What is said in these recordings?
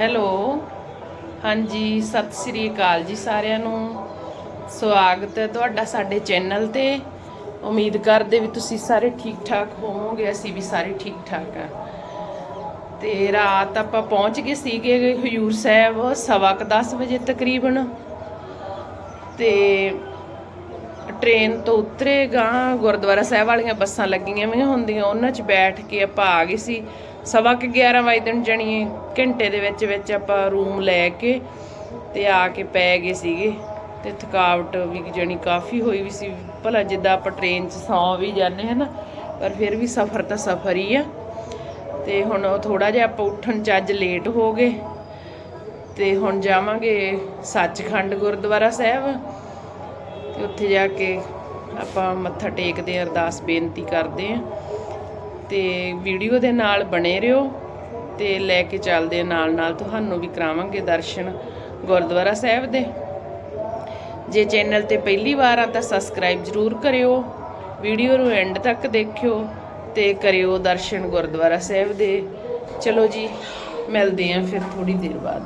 Hello. ਹਾਂਜੀ, ਸਤਿ ਸ੍ਰੀ ਅਕਾਲ ਜੀ ਸਾਰਿਆਂ ਨੂੰ। ਸਵਾਗਤ ਹੈ ਤੁਹਾਡਾ ਸਾਡੇ ਚੈਨਲ ਤੇ। ਉਮੀਦ ਕਰਦੇ ਵੀ ਤੁਸੀਂ ਸਾਰੇ ਠੀਕ ਠਾਕ ਹੋਵੋਗੇ, ਅਸੀਂ ਵੀ ਸਾਰੇ ਠੀਕ ਠਾਕ ਆ ਤੇ ਰਾਤ ਆਪਾਂ ਪਹੁੰਚ ਗਏ ਸੀਗੇ ਹਜੂਰ ਸਾਹਿਬ, ਸਵਾ ਕੁ 10 ਵਜੇ ਤਕਰੀਬਨ। ਤੇ ਟ੍ਰੇਨ ਤੋਂ ਉਤਰੇ ਗਾਂ ਗੁਰਦੁਆਰਾ ਸਾਹਿਬ ਵਾਲੀਆਂ ਬੱਸਾਂ ਲੱਗੀਆਂ ਵੀ ਹੁੰਦੀਆਂ, ਉਹਨਾਂ 'ਚ ਬੈਠ ਕੇ ਆਪਾਂ ਆ ਗਏ ਸੀ। ਸਵਾ ਕੁ 11 ਵਜੇ ਦਿਨ ਜਣੀ ਘੰਟੇ ਦੇ ਵਿੱਚ ਵਿੱਚ ਆਪਾਂ ਰੂਮ ਲੈ ਕੇ ਤੇ ਆ ਕੇ ਪੈ ਗਏ ਸੀਗੇ। ਤੇ ਥਕਾਵਟ ਵੀ ਜਣੀ ਕਾਫੀ ਹੋਈ ਵੀ ਸੀ। ਭਲਾ ਜਿੱਦਾਂ ਆਪਾਂ ਟ੍ਰੇਨ 'ਚ ਸੌਂ ਵੀ ਜਾਂਦੇ ਹਨਾ ਪਰ ਫਿਰ ਵੀ ਸਫ਼ਰ ਤਾਂ ਸਫ਼ਰ ਹੀ ਆ। ਤੇ ਹੁਣ ਥੋੜਾ ਜਿਹਾ ਆਪਾਂ ਉੱਠਣ 'ਚ ਅੱਜ ਲੇਟ ਹੋ ਗਏ। ਤੇ ਹੁਣ ਜਾਵਾਂਗੇ ਸੱਚਖੰਡ ਗੁਰਦੁਆਰਾ ਸਾਹਿਬ। ਤੇ ਉੱਥੇ ਜਾ ਕੇ ਆਪਾਂ ਮੱਥਾ ਟੇਕਦੇ ਹਾਂ, ਅਰਦਾਸ ਬੇਨਤੀ ਕਰਦੇ ਆ। ਤੇ ਵੀਡੀਓ ਦੇ ਨਾਲ ਬਣੇ ਰਹੋ ਤੇ ਲੈ ਕੇ ਚੱਲਦੇ ਨਾਲ ਨਾਲ ਤੁਹਾਨੂੰ ਵੀ ਕਰਾਵਾਂਗੇ ਦਰਸ਼ਨ ਗੁਰਦੁਆਰਾ ਸਾਹਿਬ ਦੇ। ਜੇ ਚੈਨਲ ਤੇ ਪਹਿਲੀ ਵਾਰ ਆ ਤਾਂ ਸਬਸਕ੍ਰਾਈਬ ਜ਼ਰੂਰ ਕਰਿਓ, ਵੀਡੀਓ ਨੂੰ ਐਂਡ ਤੱਕ ਦੇਖਿਓ ਤੇ ਕਰਿਓ ਦਰਸ਼ਨ ਗੁਰਦੁਆਰਾ ਸਾਹਿਬ ਦੇ। ਚਲੋ ਜੀ, ਮਿਲਦੇ ਆਂ ਫਿਰ ਥੋੜੀ ਦੇਰ ਬਾਅਦ।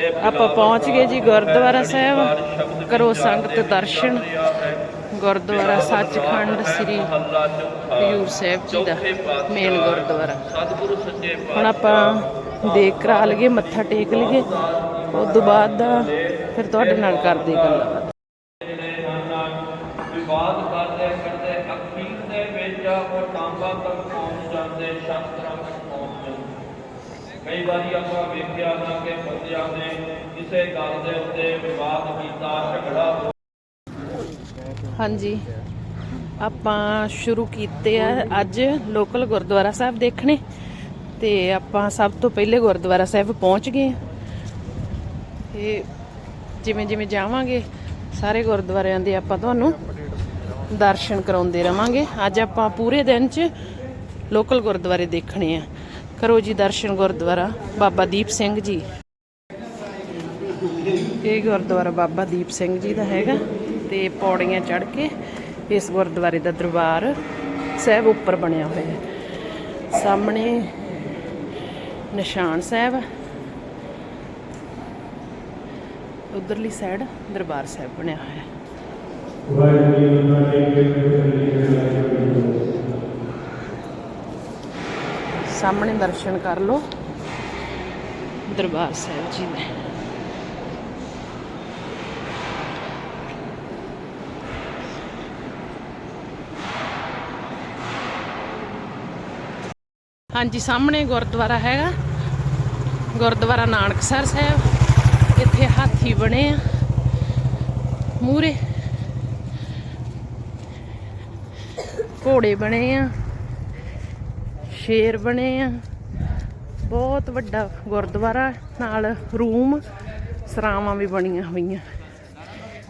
ਆਪਾਂ ਪਹੁੰਚ ਗਏ ਜੀ ਗੁਰਦੁਆਰਾ ਸਾਹਿਬ, ਕਰੋ ਸੰਗਤ ਦਰਸ਼ਨ। ਗੁਰਦੁਆਰਾ ਸੱਚਖੰਡ ਸ੍ਰੀ ਹਜੂਰ ਸਾਹਿਬ ਜੀ ਦਾ ਮੇਨ ਗੁਰਦੁਆਰਾ। ਹੁਣ ਆਪਾਂ ਦੇਖ ਕਰਾ ਲਈਏ, ਮੱਥਾ ਟੇਕ ਲਈਏ, ਉਸ ਤੋਂ ਬਾਅਦ ਦਾ ਫਿਰ ਤੁਹਾਡੇ ਨਾਲ ਕਰਦੇ ਗੱਲਬਾਤ ਵਿਵਾਦ ਕਰਦੇ ਕਰਦੇ ਅਖੀਰ ਦੇ ਵਿੱਚ ਉਹ ਟਾਂਬਾ ਤੱਕ ਪਹੁੰਚ ਜਾਂਦੇ, ਸ਼ਾਸਤਰਾਂ ਕਈ ਵਾਰੀ ਆਪਾਂ ਵੇਖਿਆ ਨਾ ਕਿ ਬੰਦਿਆਂ ਨੇ ਕਿਸੇ ਗੱਲ ਦੇ ਉੱਤੇ ਵਿਵਾਦ ਕੀਤਾ, ਝਗੜਾ ਹਾਂਜੀ। ਆਪਾਂ ਸ਼ੁਰੂ ਕੀਤੇ ਆ ਅੱਜ ਲੋਕਲ ਗੁਰਦੁਆਰਾ ਸਾਹਿਬ ਦੇਖਣੇ। ਤੇ ਆਪਾਂ ਸਭ ਤੋਂ ਪਹਿਲੇ ਗੁਰਦੁਆਰਾ ਸਾਹਿਬ ਪਹੁੰਚ ਗਏ ਹਾਂ। ਤੇ ਜਿਵੇਂ ਜਿਵੇਂ ਜਾਵਾਂਗੇ, ਸਾਰੇ ਗੁਰਦੁਆਰਿਆਂ ਦੇ ਆਪਾਂ ਤੁਹਾਨੂੰ ਦਰਸ਼ਨ ਕਰਾਉਂਦੇ ਰਵਾਂਗੇ। ਅੱਜ ਆਪਾਂ ਪੂਰੇ ਦਿਨ 'ਚ ਲੋਕਲ ਗੁਰਦੁਆਰੇ ਦੇਖਣੇ ਆ। ਕਰੋ ਜੀ ਦਰਸ਼ਨ ਗੁਰਦੁਆਰਾ, ਬਾਬਾ ਦੀਪ ਸਿੰਘ ਜੀ। ਇਹ ਗੁਰਦੁਆਰਾ ਬਾਬਾ ਦੀਪ ਸਿੰਘ ਜੀ ਦਾ ਹੈਗਾ ਤੇ ਪੌੜੀਆਂ ਚੜ੍ਹ ਕੇ ਇਸ ਗੁਰਦੁਆਰੇ ਦਾ ਦਰਬਾਰ ਸਾਹਿਬ ਉੱਪਰ ਬਣਿਆ ਹੋਇਆ ਹੈ। ਸਾਹਮਣੇ ਨਿਸ਼ਾਨ ਸਾਹਿਬ ਹੈ। ਉਧਰਲੀ ਸਾਈਡ ਦਰਬਾਰ ਸਾਹਿਬ ਬਣਿਆ ਹੋਇਆ ਹੈ। ਸਾਹਮਣੇ ਦਰਸ਼ਨ ਕਰ ਲਓ ਦਰਬਾਰ ਸਾਹਿਬ ਜੀ ਦੇ ਹਾਂਜੀ ਸਾਹਮਣੇ ਗੁਰਦੁਆਰਾ ਹੈਗਾ ਗੁਰਦੁਆਰਾ ਨਾਨਕਸਰ ਸਾਹਿਬ ਇੱਥੇ ਹਾਥੀ ਬਣੇ ਆ ਮੂਰੇ ਘੋੜੇ ਬਣੇ ਆ ਸ਼ੇਰ ਬਣੇ ਆ। ਬਹੁਤ ਵੱਡਾ ਗੁਰਦੁਆਰਾ ਨਾਲ ਰੂਮ ਸਰਾਵਾਂ ਵੀ ਬਣੀਆਂ ਹੋਈਆਂ।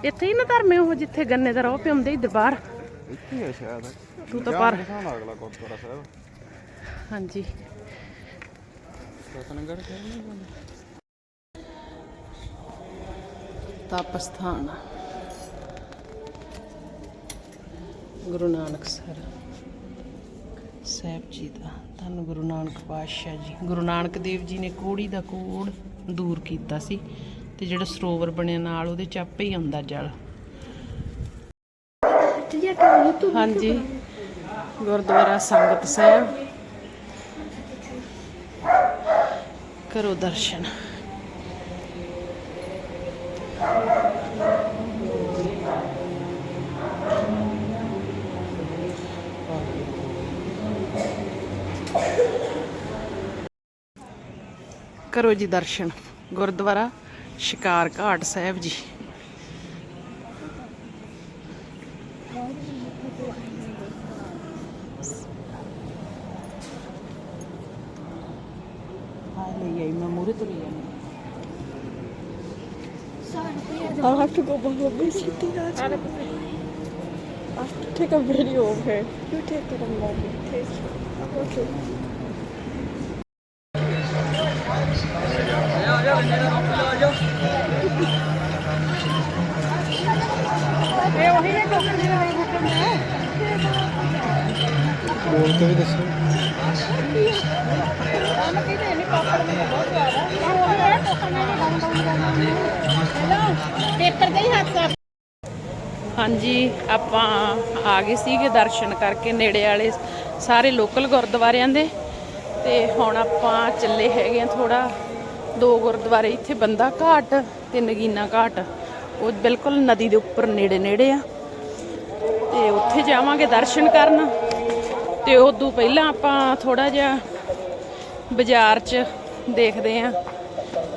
ਇੱਥੇ ਹੀ ਨਾ ਧਰਮੇ ਉਹ ਜਿੱਥੇ ਗੰਨੇ ਦਾ ਰੋਹ ਪਿਉਂਦੇ ਹੀ ਦਰਬਾਰ। ਇੱਥੇ ਹੀ ਹੈ ਸ਼ਾਇਦ। ਤੂੰ ਤਾਂ ਪਰ ਹਾਂ ਅਗਲਾ ਗੁਰਦੁਆਰਾ ਸਾਹਿਬ। ਹਾਂਜੀ। ਰਤਨਗੜ੍ਹ ਕਹਿ ਰਹੇ ਨੇ ਤਪ ਸਥਾਨ ਗੁਰੂ ਨਾਨਕ ਸਰ। ਸਾਹਿਬ ਜੀ ਦਾ। ਧੰਨ ਗੁਰੂ ਨਾਨਕ ਪਾਤਸ਼ਾਹ ਜੀ। ਗੁਰੂ ਨਾਨਕ ਦੇਵ ਜੀ ਨੇ ਕੋੜੀ ਦਾ ਕੋੜ ਦੂਰ ਕੀਤਾ ਸੀ ਤੇ ਜਿਹੜਾ ਸਰੋਵਰ ਬਣਿਆ ਨਾਲ ਉਹਦੇ ਚ ਆਪੇ ਹੀ ਆਉਂਦਾ ਜਲ। ਹਾਂਜੀ। ਗੁਰਦੁਆਰਾ ਸੰਗਤ ਸਾਹਿਬ। ਕਰੋ ਦਰਸ਼ਨ। ਕਰੋ ਜੀ ਦਰਸ਼ਨ ਗੁਰਦੁਆਰਾ ਸ਼ਿਕਾਰ ਘਾਟ ਸਾਹਿਬ ਜੀ ਆ ਲਈ ਆਈ ਮੈਂ ਮੂਰੇ ਤੋਂ ਲਈ ਆਈ I'll have to go behind this city. I have to take a video of her. You take it a moment, please. Okay. ਇਹ ਉਹੀ ਨੇ ਟੋਕਰ ਦੇ ਨਾਲ ਬੁੱਟਮ ਹੈ ਬੋਲ ਕੇ ਵੀ ਦੱਸੋ? ਆਮ ਕੀ ਤੇ ਨਹੀਂ ਪਾਪੜ ਮੈਨੂੰ ਬਹੁਤ ਉਹੀ ਹੈ ਹੈਲੋ ਪੇਪਰ ਦੇ ਹੀ ਹੱਥ ਹਾਂਜੀ ਆਪਾਂ ਆ ਗਏ ਸੀਗੇ ਦਰਸ਼ਨ ਕਰਕੇ ਨੇੜੇ ਵਾਲੇ ਸਾਰੇ ਲੋਕਲ ਗੁਰਦੁਆਰਿਆਂ ਦੇ। ਤੇ ਹੁਣ ਆਪਾਂ ਚੱਲੇ ਹੈਗੇ ਆ ਥੋੜਾ ਦੋ ਗੁਰਦੁਆਰੇ, ਇੱਥੇ ਬੰਦਾ ਘਾਟ ਤੇ ਨਗੀਨਾ ਘਾਟ। ਉਹ ਬਿਲਕੁਲ ਨਦੀ ਦੇ ਉੱਪਰ ਨੇੜੇ ਨੇੜੇ ਆ। ਤੇ ਉੱਥੇ ਜਾਵਾਂਗੇ ਦਰਸ਼ਨ ਕਰਨ। ਤੇ ਉਦੋਂ ਪਹਿਲਾਂ ਆਪਾਂ ਥੋੜਾ ਜਿਹਾ ਬਾਜ਼ਾਰ 'ਚ ਦੇਖਦੇ ਆ,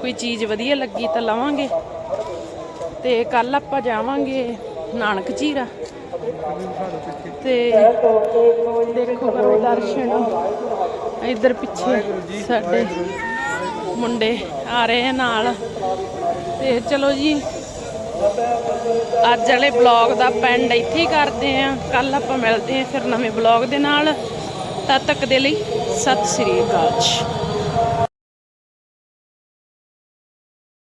ਕੋਈ ਚੀਜ਼ ਵਧੀਆ ਲੱਗੀ ਤਾਂ ਲਵਾਂਗੇ। ਤੇ ਕੱਲ ਆਪਾਂ ਜਾਵਾਂਗੇ ਨਾਨਕ ਝੀਰਾ। ਤੇ ਦੇਖੋ ਕਰੋ ਦਰਸ਼ਨ। ਇੱਧਰ ਪਿੱਛੇ ਸਾਡੇ ਮੁੰਡੇ ਆ ਰਹੇ ਆ ਨਾਲ। ਤੇ ਚਲੋ ਜੀ, ਅੱਜ ਵਾਲੇ ਬਲੌਗ ਦਾ ਪੈਂਡ ਇੱਥੇ ਹੀ ਕਰਦੇ ਆ। ਕੱਲ ਆਪਾਂ ਮਿਲਦੇ ਆ ਫਿਰ ਨਵੇਂ ਬਲੌਗ ਦੇ ਨਾਲ। ਤਦ ਤੱਕ ਦੇ ਲਈ ਸਤਿ ਸ੍ਰੀ ਅਕਾਲ ਜੀ।